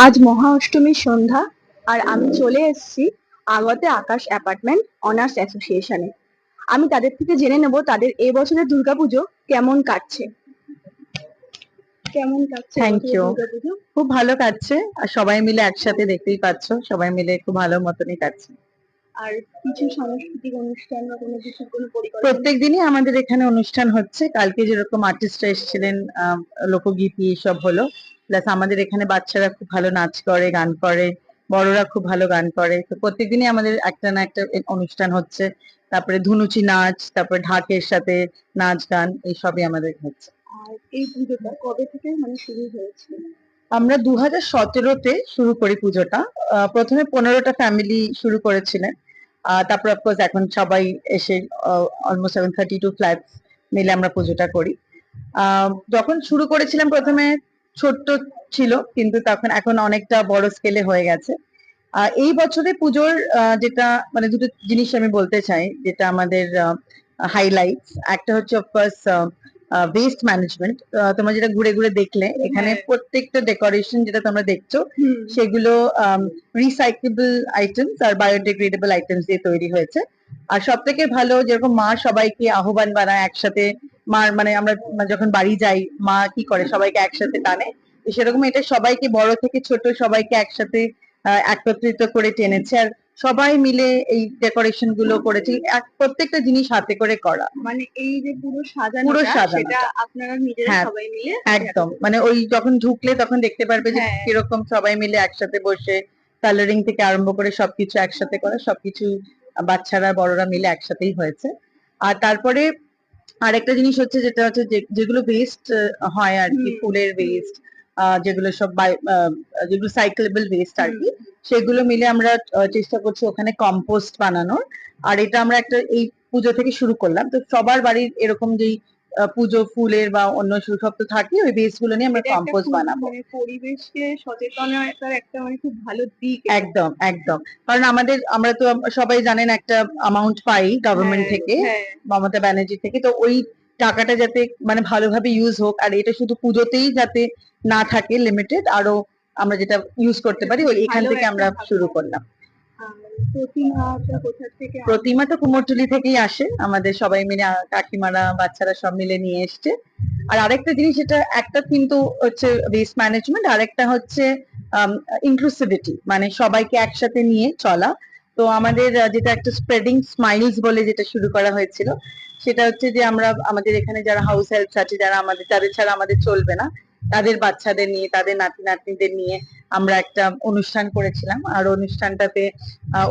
আজ মহা অষ্টমীর সন্ধ্যা আর আমি চলে এসেছি আগতে আকাশ অ্যাপার্টমেন্ট অনার্স অ্যাসোসিয়েশনে। আমি তাদের থেকে জেনে নেব তাদের এই বছরের দুর্গাপুজো কেমন কাটছে। কেমন কাটছে you. দুর্গাপুজো? খুব ভালো কাটছে। আর সবাই মিলে একসাথে দেখতেই পাচ্ছ সবাই মিলে খুব ভালো মতনই কাটছে। আর কিছু সাংস্কৃতিক অনুষ্ঠান বা কোনো কিছু কোনো পরিকল্পনা? প্রত্যেক দিনই আমাদের এখানে অনুষ্ঠান হচ্ছে। কালকে যেরকম আর্টিস্টরা এসেছিলেন আহ, লোকগীতি এসব হলো। প্লাস আমাদের এখানে বাচ্চারা খুব ভালো নাচ করে গান করে বড়রা খুব ভালো গান করে। তো প্রত্যেকদিনই আমাদের একটা না একটা অনুষ্ঠান হচ্ছে। তারপরে ধুনুচি নাচ তারপরে ঢাকের সাথে নাচ গান এইসবই আমাদের হচ্ছে। আর এই পুজোটা কবে থেকে মানে শুরু আমরা দু হাজার সতেরোতে শুরু করি পুজোটা। প্রথমে পনেরোটা ফ্যামিলি শুরু করেছিলেন। তারপর অফকোর্স এখন সবাই এসে almost seven thirty two flat মিলে আমরা পুজোটা করি। আহ, যখন শুরু করেছিলাম প্রথমে ছোট্ট ছিল কিন্তু তখন এখন অনেকটা বড় স্কেলে হয়ে গেছে। এই বছরে পুজোর যেটা মানে দুটো জিনিস আমি বলতে চাই যেটা আমাদের হাইলাইট একটা হচ্ছে অফকোর্স ওয়েস্ট ম্যানেজমেন্ট তোমরা যেটা ঘুরে ঘুরে দেখলে এখানে হ্যাঁ। প্রত্যেকটা ডেকোরেশন যেটা তোমরা দেখছ সেগুলো রিসাইকেবল আইটেমস আর বায়োডিগ্রেডেবল আইটেমস দিয়ে তৈরি হয়েছে। আর সব থেকে ভালো যেরকম মা সবাইকে আহ্বান বানায় একসাথে মা মানে আমরা যখন বাড়ি যাই মা কি করে? সবাইকে একসাথে টানে। সেরকম এটা সবাইকে বড় থেকে ছোট সবাইকে একসাথে একত্রিত করে টেনেছে। আর সবাই মিলে এই ডেকোরেশনগুলো করেছে। প্রত্যেকটা জিনিস হাতে করে করা। মানে এই যে পুরো সাজানো পুরো সাজানোটা। সেটা আপনারা নিজেরা হ্যাঁ, সবাই মিলে একদম। মানে ওই যখন ঢুকলে তখন দেখতে পারবে যে হ্যাঁ। কীরকম সবাই মিলে একসাথে বসে কালারিং থেকে আরম্ভ করে সবকিছু একসাথে করা। সবকিছু বাচ্চারা বড়রা মিলে একসাথেই হয়েছে। আর তারপরে আরেকটা জিনিস হচ্ছে যেটা হচ্ছে যেগুলো ওয়েস্ট হয় আর কি ফুলের ওয়েস্ট যেগুলো সব যেগুলো সাইকেলেবল ওয়েস্ট আর কি সেগুলো মিলে আমরা চেষ্টা করছি ওখানে কম্পোস্ট বানানোর। আর এটা আমরা একটা এই পুজো থেকে শুরু করলাম। তো সবার বাড়ির এরকম যেই পুজো ফুলের বা অন্য সব তো থাকে ওই বেসগুলো নিয়ে আমরা কম্পোস্ট বানাবো। মানে পরিবেশকে সচেতনতার একটা মানে খুব ভালো দিক একদম একদম। কারণ আমাদের আমরা তো সবাই জানেন একটা অ্যামাউন্ট পাই গভর্নমেন্ট হ্যাঁ, থেকে হ্যাঁ। মমতা ব্যানার্জি থেকে তো ওই টাকাটা যাতে মানে ভালোভাবে ইউজ হোক আর এটা শুধু পুজোতেই যাতে না থাকে লিমিটেড আরও আমরা যেটা ইউজ করতে পারি ওই এখান থেকে আমরা শুরু করলাম। প্রতিমা তো কুমোরটুলি থেকেই আসে। আমাদের সবাই মিলে কাকিমারা, বাচ্চারা সব মিলে নিয়ে এসছে। আর আরেকটা জিনিস যেটা, একটা কিন্তু হচ্ছে ওয়েস্ট ম্যানেজমেন্ট আরেকটা হচ্ছে ইনক্লুসিভিটি মানে সবাইকে একসাথে নিয়ে চলা। তো আমাদের যেটা একটা স্প্রেডিং স্মাইলস বলে যেটা শুরু করা হয়েছিল, সেটা হচ্ছে যে আমরা, আমাদের এখানে যারা হাউস হেল্প আছে, যারা আমাদের তাদের ছাড়া আমাদের চলবে না, তাদের বাচ্চাদের নিয়ে, তাদের নাতি নাতনিদের নিয়ে আমরা একটা অনুষ্ঠান করেছিলাম। আর অনুষ্ঠানটাতে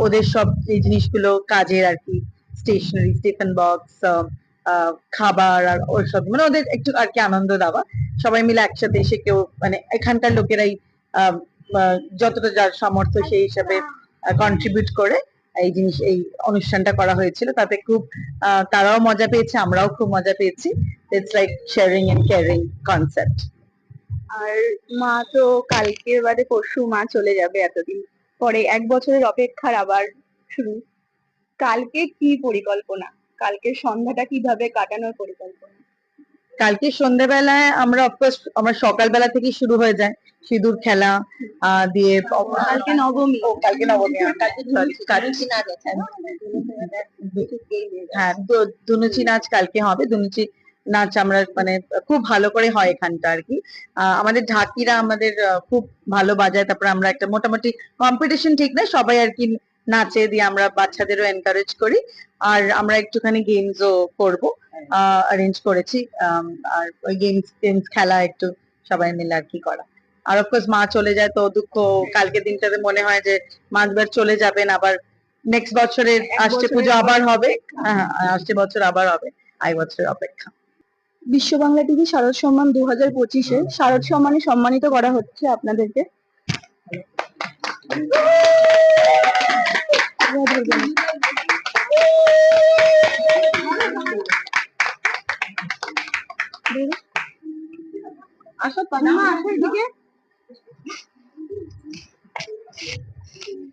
ওদের সব এই জিনিসগুলো কাজের আর কি স্টেশনারি স্টিফেন বক্স খাবার আর ওর সব মানে ওদের একটু আর কি আনন্দ দেওয়া। সবাই মিলে একসাথে এসে কেউ মানে এখানকার লোকেরাই যতটা যার সামর্থ্য সেই হিসাবে কন্ট্রিবিউট করে এই জিনিস, এই অনুষ্ঠানটা করা হয়েছিল। তাতে খুব তারাও মজা পেয়েছে, আমরাও খুব মজা পেয়েছি। It's like sharing and caring concept আর মা তো কালকে বাদে পরশু মা চলে যাবে এতদিন। পরে এক বছরের অপেক্ষার আবার শুরু। কালকে কি পরিকল্পনা? কালকে সন্ধ্যাটা কীভাবে কাটানোর পরিকল্পনা? কালকে সন্ধ্যেবেলায় আমরা অফকোর্স আমার সকালবেলা থেকেই শুরু হয়ে যায়। সিঁদুর খেলা দিয়ে কালকে নবমী। ও কালকে নবমী হ্যাঁ, কালকে sorry, হ্যাঁ দুনুচি নাচ কালকে হবে। দুনুচি নাচ আমরা মানে খুব ভালো করে হয় এখানটা আর কি। আহ, আমাদের ঢাকিরা আমাদের খুব ভালো বাজায়। তারপরে আমরা একটা মোটামুটি কম্পিটিশন ঠিক না সবাই আর কি নাচে দিয়ে আমরা বাচ্চাদেরও এনকারেজ করি। আর আমরা একটুখানি গেমসও করব অ্যারেঞ্জ করেছি। আর ওই গেমস গেমস খেলা একটু সবাই মিলে আর কি করা। আর অফকোর্স মা চলে যায় তো দুঃখ কালকে দিনটাতে মনে হয় যে মা একবার চলে যাবেন আবার নেক্সট বছরের আসছে পুজো আবার হবে। হ্যাঁ হ্যাঁ, আসছে বছর আবার হবে আই বছরের অপেক্ষা। বিশ্ব বাংলা টিভি শারদ সম্মান দু হাজার পঁচিশে শারদ সম্মানে সম্মানিত করা হচ্ছে আপনাদেরকে। আসো তন্মা আসো এদিকে?